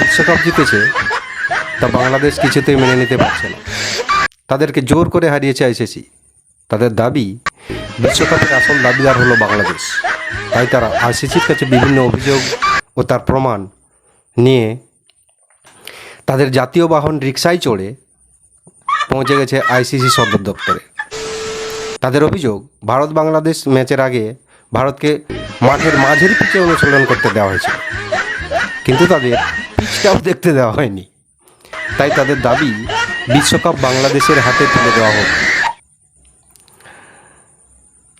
বিশ্বকাপ জিতেছে, তা বাংলাদেশ কিছুতেই মেনে নিতে পারছে না। তাদেরকে জোর করে হারিয়েছে আইসিসি। তাদের দাবি, বিশ্বকাপের আসল দাবিদার হলো বাংলাদেশ। তাই তারা আইসিসির কাছে বিভিন্ন অভিযোগ ও তার প্রমাণ নিয়ে তাদের জাতীয় বাহন রিক্সায় চড়ে পৌঁছে গেছে আইসিসি সদর দপ্তরে। তাদের অভিযোগ, ভারত বাংলাদেশ ম্যাচের আগে ভারতকে মাঠের মাঝের পিচে অনুশীলন করতে দেওয়া হয়েছিল। কিন্তু তাদের পিচটাও দেখতে দেওয়া হয়নি। তাই তাদের দাবি, বিশ্বকাপ বাংলাদেশের হাতে তুলে দেওয়া হোক।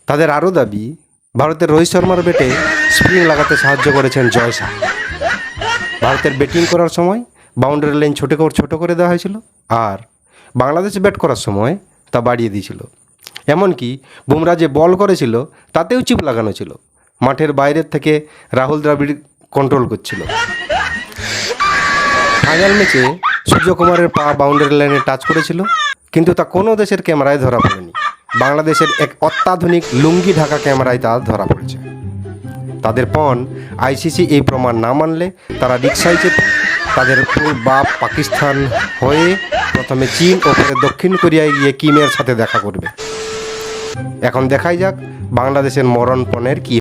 তাদের আরও দাবি, ভারতের রোহিত শর্মার ব্যাটে স্প্রিং লাগাতে সাহায্য করেছেন জয় শাহ। ভারতের ব্যাটিং করার সময় বাউন্ডারি লাইন ছোটো করে ছোটো করে দেওয়া হয়েছিল আর বাংলাদেশ ব্যাট করার সময় তা বাড়িয়ে দিয়েছিল। এমনকি বুমরা যে বল করেছিল, তাতেও চিপ লাগানো ছিল। মাঠের বাইরের থেকে রাহুল দ্রাবিড় কন্ট্রোল করছিল। ফাইনাল ম্যাচে সূর্যকুমারের পা বাউন্ডারি লাইনে টাচ করেছিল, কিন্তু তা কোনো দেশের ক্যামেরায় ধরা পড়েনি। বাংলাদেশের এক অত্যাধুনিক লুঙ্গি ঢাকা ক্যামেরায় তা ধরা পড়েছে। তাদের পণ, আইসিসি এই প্রমাণ না মানলে তারা রিক্সায় চেপে তাদের পূর্ব বা পাকিস্তান হয়ে প্রথমে চীন ও পরে দক্ষিণ কোরিয়ায় গিয়ে কিমের সাথে দেখা করবে। এখন দেখাই যাক বাংলাদেশের মরণ পণের কী